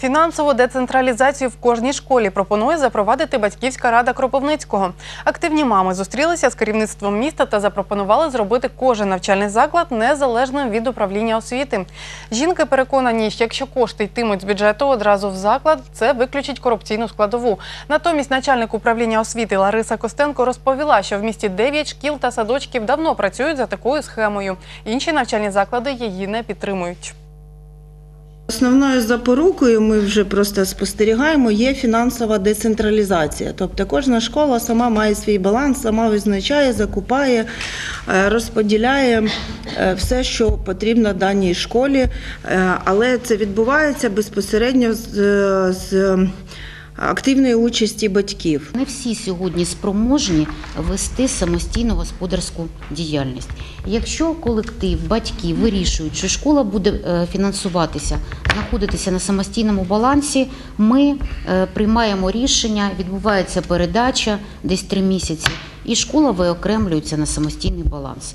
Фінансову децентралізацію в кожній школі пропонує запровадити батьківська рада Кропивницького. Активні мами зустрілися з керівництвом міста та запропонували зробити кожен навчальний заклад незалежним від управління освіти. Жінки переконані, що якщо кошти йтимуть з бюджету одразу в заклад, це виключить корупційну складову. Натомість начальник управління освіти Лариса Костенко розповіла, що в місті 9 шкіл та садочків давно працюють за такою схемою. Інші навчальні заклади її не підтримують. Основною запорукою ми вже просто спостерігаємо є фінансова децентралізація. Тобто кожна школа сама має свій баланс, сама визначає, закупає, е, розподіляє е, все, що потрібно даній школі, Е, але це відбувається безпосередньо з, з активної участі батьків. Не всі сьогодні спроможні вести самостійну господарську діяльність. Якщо колектив, батьки вирішують, що школа буде е, фінансуватися, знаходитися на самостійному балансі, ми е, приймаємо рішення, відбувається передача десь три місяці, і школа виокремлюється на самостійний баланс.